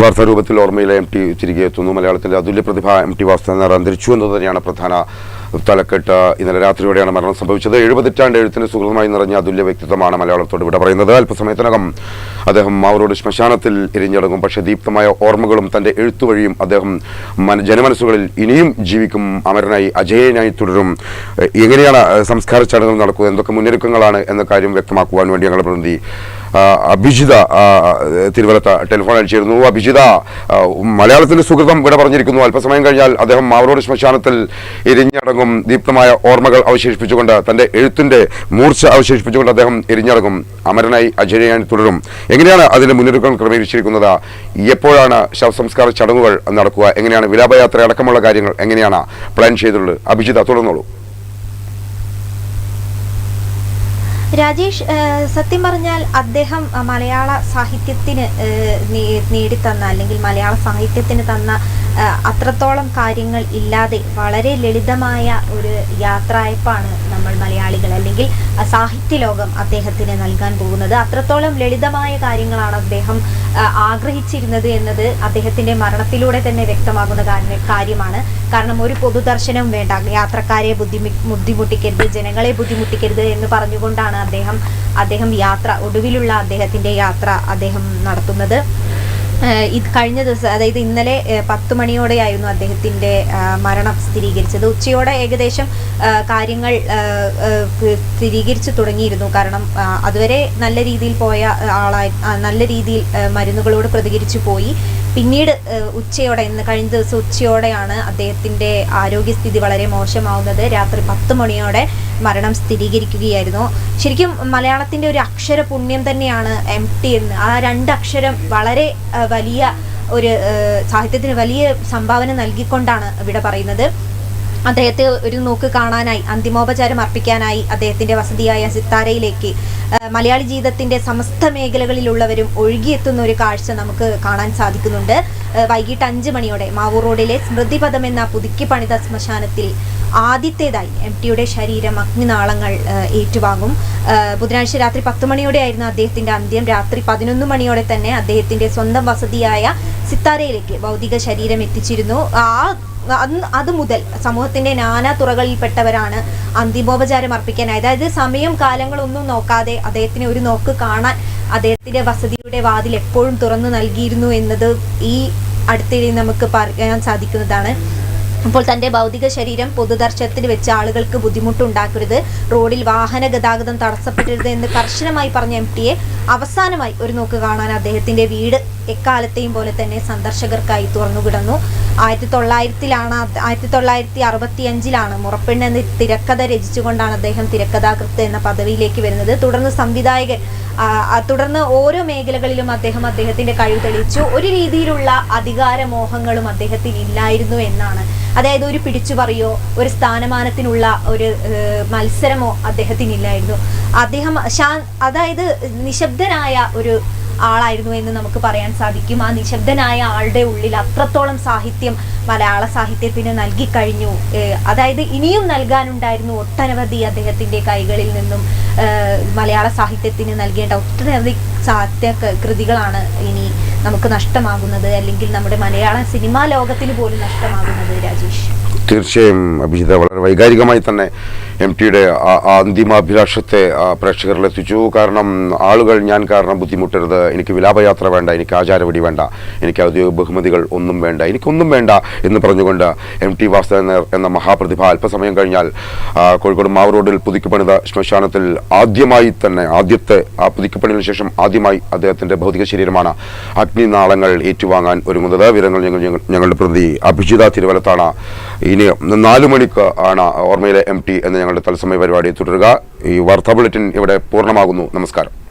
വാർത്താരൂപത്തിൽ ഓർമ്മയിലെ M T തിരികെ എത്തുന്നു. മലയാളത്തിലെ അതുല്യ പ്രതിഭ എം ടി വാസുദേവൻ അന്തരിച്ചു എന്നത് തന്നെയാണ് പ്രധാന തലക്കെട്ട്. ഇന്നലെ രാത്രിയോടെയാണ് മരണം സംഭവിച്ചത്. എഴുപതെറ്റാണ്ട് എഴുത്തിന് സുഹൃതമായി നിറഞ്ഞ അതുല്യ വ്യക്തിത്വമാണ് മലയാളത്തോട് ഇവിടെ പറയുന്നത്. അല്പസമയത്തിനകം അദ്ദേഹം മാവരോട് ശ്മശാനത്തിൽ ഇരിഞ്ഞടങ്ങും. പക്ഷേ ദീപ്തമായ ഓർമ്മകളും തന്റെ എഴുത്തുവഴിയും അദ്ദേഹം മന- ജനമനസ്സുകളിൽ ഇനിയും ജീവിക്കും. അമരനായി അജയനായി തുടരും. എങ്ങനെയാണ് സംസ്കാര ചടങ്ങുകൾ നടക്കുക? എന്തൊക്കെ മുന്നൊരുക്കങ്ങളാണ് എന്ന കാര്യം വ്യക്തമാക്കുവാൻ വേണ്ടി ഞങ്ങളുടെ പ്രതിനിധി അഭിജിത ആ, തിരുവല്ലത്ത് ടെലിഫോൺ അടിച്ചിരുന്നു അഭിജിത മലയാളത്തിന്റെ സുഹൃതം ഇവിടെ പറഞ്ഞിരിക്കുന്നു. അല്പസമയം കഴിഞ്ഞാൽ അദ്ദേഹം മാവരോട് ശ്മശാനത്തിൽ എരിഞ്ഞടങ്ങും ദീപ്തമായ ഓർമ്മകൾ അവശേഷിപ്പിച്ചുകൊണ്ട് തന്റെ എഴുത്തിന്റെ മൂർച്ച അവശേഷിപ്പിച്ചുകൊണ്ട് അദ്ദേഹം എരിഞ്ഞടങ്ങും അമരനായി അജയനായി തുടരും. എങ്ങനെയാണ് അതിന്റെ മുന്നൊരുക്കങ്ങൾ ക്രമീകരിച്ചിരിക്കുന്നത്? എപ്പോഴാണ് ശവസംസ്കാര ചടങ്ങുകൾ നടക്കുക? എങ്ങനെയാണ് വിലാപയാത്ര അടക്കമുള്ള കാര്യങ്ങൾ? എങ്ങനെയാണ് പ്ലാൻ ചെയ്തിട്ടുള്ളത്? അഭിജിത തുടർന്നോളൂ. രാജേഷ് സത്യം പറഞ്ഞാൽ അദ്ദേഹം മലയാള സാഹിത്യത്തിന് നേടിത്തന്ന അല്ലെങ്കിൽ മലയാള സാഹിത്യത്തിന് തന്ന അത്രത്തോളം കാര്യങ്ങൾ ഇല്ലാതെ വളരെ ലളിതമായ ഒരു യാത്രയപ്പാണ് നമ്മൾ മലയാളികൾ അല്ലെങ്കിൽ സാഹിത്യ ലോകം അദ്ദേഹത്തിന് നൽകാൻ പോകുന്നത്. അത്രത്തോളം ലളിതമായ കാര്യങ്ങളാണ് അദ്ദേഹം ആഗ്രഹിച്ചിരുന്നത് എന്നത് അദ്ദേഹത്തിന്റെ മരണത്തിലൂടെ തന്നെ വ്യക്തമാകുന്ന കാര്യമാണ്. കാരണം ഒരു പൊതുദർശനവും വേണ്ട യാത്രക്കാരെ ബുദ്ധിമു ബുദ്ധിമുട്ടിക്കരുത് ജനങ്ങളെ ബുദ്ധിമുട്ടിക്കരുത് എന്ന് പറഞ്ഞുകൊണ്ടാണ് അദ്ദേഹം അദ്ദേഹം യാത്ര ഒടുവിലുള്ള അദ്ദേഹത്തിന്റെ യാത്ര അദ്ദേഹം നടത്തുന്നത്. ഇത് കഴിഞ്ഞ ദിവസം അതായത് ഇന്നലെ പത്ത് മണിയോടെയായിരുന്നു അദ്ദേഹത്തിന്റെ ആഹ് മരണം സ്ഥിരീകരിച്ചത്. ഉച്ചയോടെ ഏകദേശം കാര്യങ്ങൾ സ്ഥിരീകരിച്ചു തുടങ്ങിയിരുന്നു. കാരണം അതുവരെ നല്ല രീതിയിൽ പോയ ആളായി നല്ല രീതിയിൽ മരുന്നുകളോട് പ്രതികരിച്ചു പോയി. പിന്നീട് ഉച്ചയോടെ ഇന്ന് കഴിഞ്ഞ ദിവസം ഉച്ചയോടെയാണ് അദ്ദേഹത്തിന്റെ ആരോഗ്യസ്ഥിതി വളരെ മോശമാവുന്നത്. രാത്രി പത്ത് മണിയോടെ മരണം സ്ഥിരീകരിക്കുകയായിരുന്നു. ശരിക്കും മലയാളത്തിന്റെ ഒരു അക്ഷര പുണ്യം തന്നെയാണ് എം ടി എന്ന്. ആ രണ്ടക്ഷരം വളരെ വലിയ ഒരു സാഹിത്യത്തിന് വലിയ സംഭാവന നൽകിക്കൊണ്ടാണ് ഇവിടെ പറയുന്നത്. അദ്ദേഹത്തെ ഒരു നോക്ക് കാണാനായി അന്തിമോപചാരം അർപ്പിക്കാനായി അദ്ദേഹത്തിന്റെ വസതിയായ സിത്താരയിലേക്ക് മലയാളി ജീവിതത്തിന്റെ സമസ്ത മേഖലകളിലുള്ളവരും ഒഴുകിയെത്തുന്ന ഒരു കാഴ്ച നമുക്ക് കാണാൻ സാധിക്കുന്നുണ്ട്. വൈകിട്ട് അഞ്ച് മണിയോടെ മാവൂർ റോഡിലെ സ്മൃതിപഥം എന്ന പുതുക്കി പണിത ശ്മശാനത്തിൽ ആദ്യത്തേതായി എം ടിയുടെ ശരീരം അഗ്നിനാളങ്ങൾ ഏറ്റുവാങ്ങും. ബുധനാഴ്ച രാത്രി പത്ത് മണിയോടെയായിരുന്നു അദ്ദേഹത്തിന്റെ അന്ത്യം. രാത്രി പതിനൊന്ന് മണിയോടെ തന്നെ അദ്ദേഹത്തിന്റെ സ്വന്തം വസതിയായ സിത്താരയിലേക്ക് ഭൗതിക ശരീരം എത്തിച്ചിരുന്നു. ആ അത് മുതൽ സമൂഹത്തിന്റെ നാനാ തുറകളിൽപ്പെട്ടവരാണ് അന്തിമോപചാരം അർപ്പിക്കാനായത്. അതായത് സമയം കാലങ്ങളൊന്നും നോക്കാതെ അദ്ദേഹത്തിന് ഒരു നോക്ക് കാണാൻ അദ്ദേഹത്തിന്റെ വസതിയുടെ വാതിൽ എപ്പോഴും തുറന്നു നൽകിയിരുന്നു എന്നത് ഈ അടുത്തിടെ നമുക്ക് പറയാൻ സാധിക്കുന്നതാണ്. അപ്പോൾ തന്റെ ഭൗതിക ശരീരം പൊതുദർശനത്തിൽ വെച്ച് ആളുകൾക്ക് ബുദ്ധിമുട്ടുണ്ടാക്കരുത്. റോഡിൽ വാഹന ഗതാഗതം തടസ്സപ്പെടരുത് എന്ന് കർശനമായി പറഞ്ഞ എം ടിയെ അവസാനമായി ഒരു നോക്ക് കാണാൻ അദ്ദേഹത്തിന്റെ വീട് എക്കാലത്തെയും പോലെ തന്നെ സന്ദർശകർക്കായി തുറന്നുകിടന്നു. ആയിരത്തി തൊള്ളായിരത്തിലാണ് ആയിരത്തി തൊള്ളായിരത്തി അറുപത്തി അഞ്ചിലാണ് മുറപ്പെണ്ണ് എന്ന തിരക്കഥ രചിച്ചുകൊണ്ടാണ് അദ്ദേഹം തിരക്കഥാകൃത്ത് എന്ന പദവിയിലേക്ക് വരുന്നത്. തുടർന്ന് സംവിധായകൻ തുടർന്ന് ഓരോ മേഖലകളിലും അദ്ദേഹം അദ്ദേഹത്തിന്റെ കഴിവ് തെളിയിച്ചു. ഒരു രീതിയിലുള്ള അധികാരമോഹങ്ങളും അദ്ദേഹത്തിന് ഇല്ലായിരുന്നു എന്നാണ്. അതായത് ഒരു പിടിച്ചു പറയോ ഒരു സ്ഥാനമാനത്തിനുള്ള ഒരു മത്സരമോ അദ്ദേഹത്തിനില്ലായിരുന്നു. അദ്ദേഹം ശാ അതായത് നിശബ്ദനായ ഒരു ആളായിരുന്നു എന്ന് നമുക്ക് പറയാൻ സാധിക്കും. ആ നിശബ്ദനായ ആളുടെ ഉള്ളിൽ അത്രത്തോളം സാഹിത്യം മലയാള സാഹിത്യത്തിന് നൽകിക്കഴിഞ്ഞു കഴിഞ്ഞു. അതായത് ഇനിയും നൽകാനുണ്ടായിരുന്നു ഒട്ടനവധി അദ്ദേഹത്തിന്റെ കൈകളിൽ നിന്നും മലയാള സാഹിത്യത്തിന് നൽകേണ്ട ഒട്ടനവധി സാഹിത്യ കൃതികളാണ് ഇനി നമുക്ക് നഷ്ടമാകുന്നത്. അല്ലെങ്കിൽ നമ്മുടെ മലയാള സിനിമാ ലോകത്തിന് പോലും നഷ്ടമാകുന്നത് രാജേഷ്. തീർച്ചയായും അഭിജിത വളരെ വൈകാരികമായി തന്നെ എം ടിയുടെ അന്തിമാഭിലാഷത്തെ പ്രേക്ഷകരിൽ എത്തിച്ചു കാരണം ആളുകൾ ഞാൻ കാരണം ബുദ്ധിമുട്ടരുത്. എനിക്ക് വിലാപയാത്ര വേണ്ട എനിക്ക് ആചാരപടി വേണ്ട എനിക്ക് ഔദ്യോഗിക ബഹുമതികൾ ഒന്നും വേണ്ട എനിക്കൊന്നും വേണ്ട എന്ന് പറഞ്ഞുകൊണ്ട് എം ടി വാസുദേവൻ എന്ന മഹാപ്രതിഭ അല്പസമയം കഴിഞ്ഞാൽ കോഴിക്കോട് മാവ് റോഡിൽ പുതുക്കിപ്പണിത ശ്മശാനത്തിൽ ആദ്യമായി തന്നെ ആദ്യത്തെ ആ പുതുക്കിപ്പണിന് ശേഷം ആദ്യമായി അദ്ദേഹത്തിന്റെ ഭൗതിക ശരീരമാണ് അഗ്നിനാളങ്ങൾ ഏറ്റുവാങ്ങാൻ ഒരുങ്ങുന്നത്. വിവരങ്ങൾ ഞങ്ങൾ- ഞങ്ങളുടെ പ്രതി അഭിജിത തിരുവലത്താണ് ഇനി നാലു മണിക്ക് ആണ് ഓർമ്മയിലെ എം ടി എന്ന ഞങ്ങളുടെ തത്സമയ പരിപാടി തുടരുക. ഈ വാർത്താ ബുള്ളറ്റിൻ ഇവിടെ പൂർണമാകുന്നു. നമസ്കാരം.